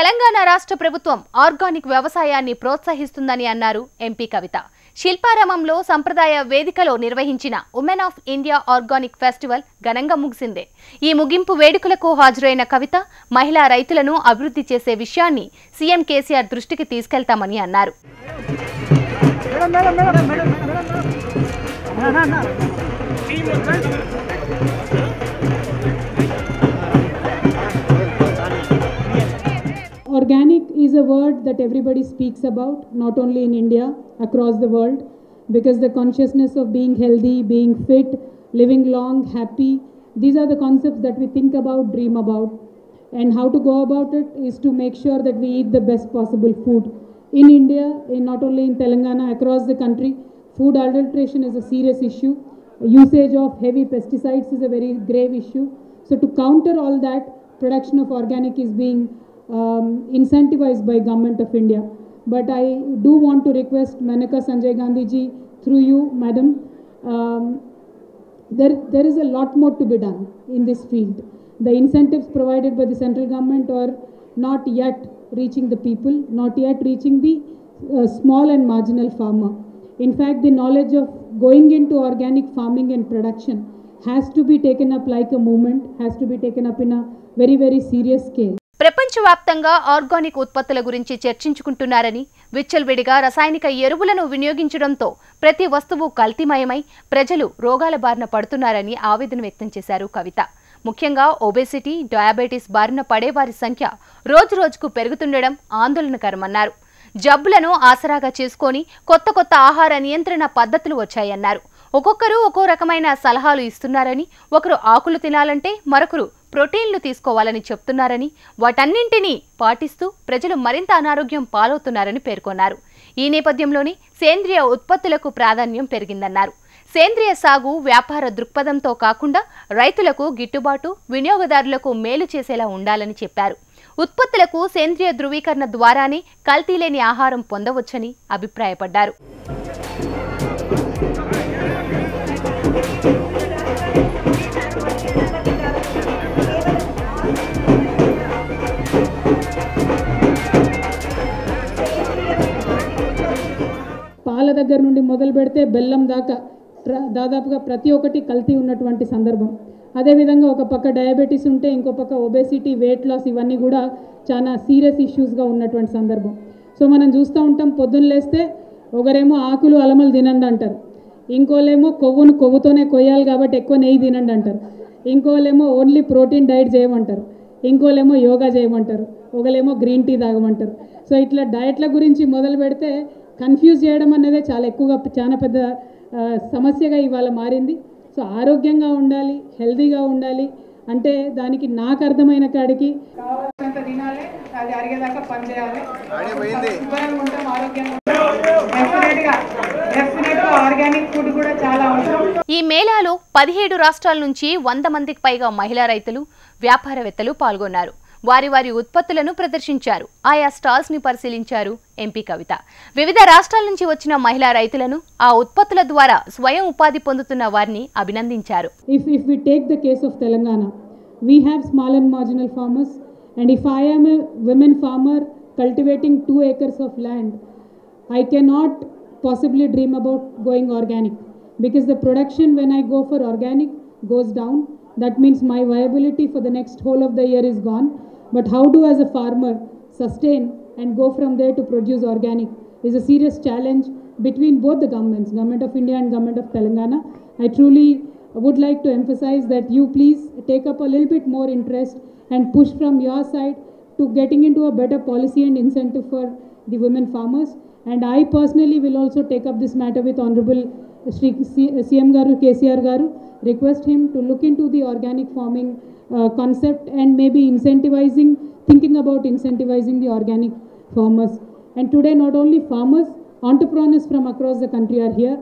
తెలంగాణ రాష్ట్ర ప్రభుత్వం ఆర్గానిక్ వ్యవసాయాన్ని ప్రోత్సహిస్తుందని అన్నారు ఎంపీ కవిత శిల్పారామంలో సంప్రదాయ వేదికలో నిర్వహించిన women of India organic festival ఘనంగా ముగిసిందే ఈ ముగింపు వేడుకలకు హాజరైన కవిత మహిళా రైతులను అభివృద్ధి చేసే విషయాన్ని సీఎం కేసీఆర్ దృష్టికి తీసుకెళ్తామని అన్నారు Organic is a word that everybody speaks about, not only in India, across the world, because the consciousness of being healthy, being fit, living long, happy, these are the concepts that we think about, dream about. And how to go about it is to make sure that we eat the best possible food. In India, in not only in Telangana, across the country, food adulteration is a serious issue. Usage of heavy pesticides is a very grave issue. So, to counter all that, production of organic is being um, incentivized by government of India. But I do want to request Manaka Sanjay Gandhi ji through you, madam. Um, there, there is a lot more to be done in this field. The incentives provided by the central government are not yet reaching the people, not yet reaching the uh, small and marginal farmer. In fact, the knowledge of going into organic farming and production has to be taken up like a movement, has to be taken up in a very, very serious scale. ప్రపంచవ్యాప్తంగా organic ఉత్పత్తుల గురించి చర్చించుకుంటున్నారని విచ్చలవిడిగా రసాయనిక ఎరువులను వినియోగించడంతో ప్రతి వస్తువు కల్తీమయమై ప్రజలు రోగాల బారిన పడుతున్నారని ఆవేదన వ్యక్తం చేశారు కవిత. ముఖ్యంగా ఒబేసిటీ డయాబెటీస్ బారిన పడేవారి సంఖ్య రోజురోజుకు పెరుగుతుండడం ఆందోళనకరమన్నారు. జబ్బులను ఆసరాగా చేసుకొని కొత్త కొత్త ఆహార నియంత్రణ పద్ధతులు వచ్చాయన్నారు. ఒక్కొక్కరు ఒక్కో రకమైన సలహాలు ఇస్తున్నారని ఒకరు ఆకులు తినాలంటే మరొకరు ప్రోటీన్లు తీసుకోవాలని చెప్తున్నారని వాటన్నింటినీ పాటిస్తూ ప్రజలు మరింత అనారోగ్యం పాలవుతున్నారని పేర్కొన్నారు. ఈ నేపథ్యంలోనే సేంద్రియ ఉత్పత్తులకు ప్రాధాన్యం పెరిగిందన్నారు. సేంద్రియ సాగు వ్యాపార దృక్పథంతో కాకుండా రైతులకు గిట్టుబాటు వినియోగదారులకు మేలు చేసేలా ఉండాలని చెప్పారు. ఉత్పత్తులకు సేంద్రియ ధృవీకరణ ద్వారానే కల్తీ లేని ఆహారం పొందవచ్చని అభిప్రాయపడ్డారు. పాల దగ్గర నుండి మొదలు పెడితే బెల్లం దాకా దాదాపుగా ప్రతి ఒక్కటి కల్తీ ఉన్నటువంటి సందర్భం. అదేవిధంగా ఒక పక్క డయాబెటీస్ ఉంటే ఇంకో పక్క ఒబేసిటీ వెయిట్ లాస్ ఇవన్నీ కూడా చాలా సీరియస్ ఇష్యూస్గా ఉన్నటువంటి సందర్భం. సో మనం చూస్తూ ఉంటాం పొద్దున్న లేస్తే ఒకరేమో ఆకులు అలమలు తినండి అంటారు. ఇంకోలేమో కొవ్వును కొవ్వుతోనే కొయ్యాలి కాబట్టి ఎక్కువ నెయ్యి తినండి అంటారు. ఇంకోలేమో ఓన్లీ ప్రోటీన్ డైట్ చేయమంటారు. ఇంకోలేమో యోగా చేయమంటారు. ఒకలేమో గ్రీన్ టీ తాగమంటారు. సో ఇట్లా డయట్ల గురించి మొదలు పెడితే కన్ఫ్యూజ్ చేయడం అనేది చాలా ఎక్కువగా చాలా పెద్ద సమస్యగా ఇవాళ మారింది. సో ఆరోగ్యంగా ఉండాలి హెల్తీగా ఉండాలి అంటే దానికి నాకు అర్థమైన కాడికి కావాల్సినంత తినాలి అది అరిగేదాకా పని చేయాలి. శుభ్రంగా ఉంటాం ఆరోగ్యంగా డెఫినెట్గా డెఫినెట్గా ఆర్గానిక్ ఫుడ్ కూడా చాలా ఈ మేళాలో పదిహేడు రాష్ట్రాల నుంచి వంద మందికి పైగా మహిళా రైతులు వ్యాపారవేత్తలు పాల్గొన్నారు. వారి వారి ఉత్పత్తులను ప్రదర్శించారు ఆయా స్టాల్స్ని పరిశీలించారు ఎంపీ కవిత వివిధ రాష్ట్రాల నుంచి వచ్చిన మహిళా రైతులను ఆ ఉత్పత్తుల ద్వారా స్వయం ఉపాధి పొందుతున్న వారిని అభినందించారు if if we take the case of telangana we have small and marginal farmers and if i am a women farmer cultivating 2 acres of land i cannot possibly dream about going organic because the production when i go for organic goes down that means my viability for the next whole of the year is gone but how do as a farmer sustain and go from there to produce organic is a serious challenge between both the governments government of india and government of telangana i truly would like to emphasize that you please take up a little bit more interest and push from your side to getting into a better policy and incentive for the women farmers. And I personally will also take up this matter with Honorable Shri C- CM Garu, KCR Garu, request him to look into the organic farming Uh, concept and maybe incentivizing, thinking about incentivizing the organic farmers. And today, not only farmers, entrepreneurs from across the country are here.